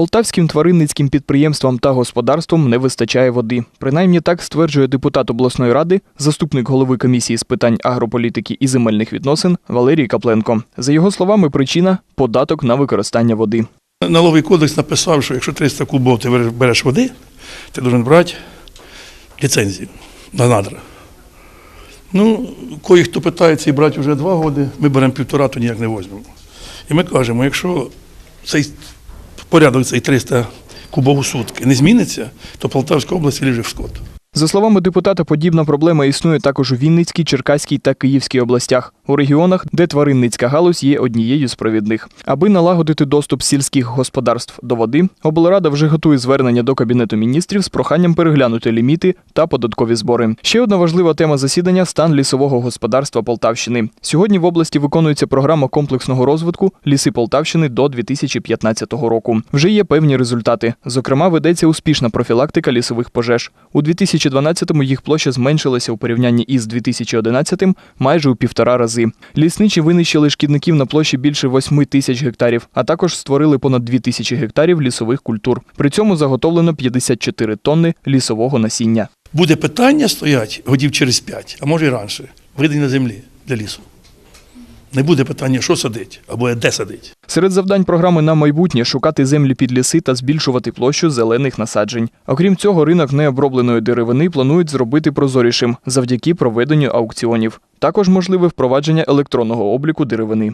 Полтавським тваринницьким підприємствам та господарствам не вистачає води. Принаймні так стверджує депутат обласної ради, заступник голови комісії з питань агрополітики і земельних відносин Валерій Капленко. За його словами, причина податок на використання води. Налоговий кодекс написав, що якщо 300 кубов ти береш- води, ти повинен брати ліцензію на надра. Ну, кої хто питається і брати вже два роки, ми беремо півтора, то ніяк не візьмемо. І ми кажемо, якщо цей порядок цей 300 кубов у сутки не зміниться, то Полтавська область ліже в скот. За словами депутата, подібна проблема існує також у Вінницькій, Черкаській та Київській областях, у регіонах, де тваринницька галузь є однією з провідних. Аби налагодити доступ сільських господарств до води, облрада вже готує звернення до кабінету міністрів з проханням переглянути ліміти та податкові збори. Ще одна важлива тема засідання стан лісового господарства Полтавщини. Сьогодні в області виконується програма комплексного розвитку ліси Полтавщини до 2015 року. Вже є певні результати. Зокрема, ведеться успішна профілактика лісових пожеж. У 2012-му їх площа зменшилася у порівнянні із 2011-м майже у півтора рази. Лісничі винищили шкідників на площі більше 8 тисяч гектарів, а також створили понад 2 тисячі гектарів лісових культур. При цьому заготовлено 54 тонни лісового насіння. Буде питання стоять годів через п'ять, а може і раніше, видання землі для лісу. Не буде питання, що садить, або де садить. Серед завдань програми на майбутнє шукати землі під ліси та збільшувати площу зелених насаджень. Окрім цього, ринок необробленої деревини планують зробити прозорішим завдяки проведенню аукціонів. Також можливе впровадження електронного обліку деревини.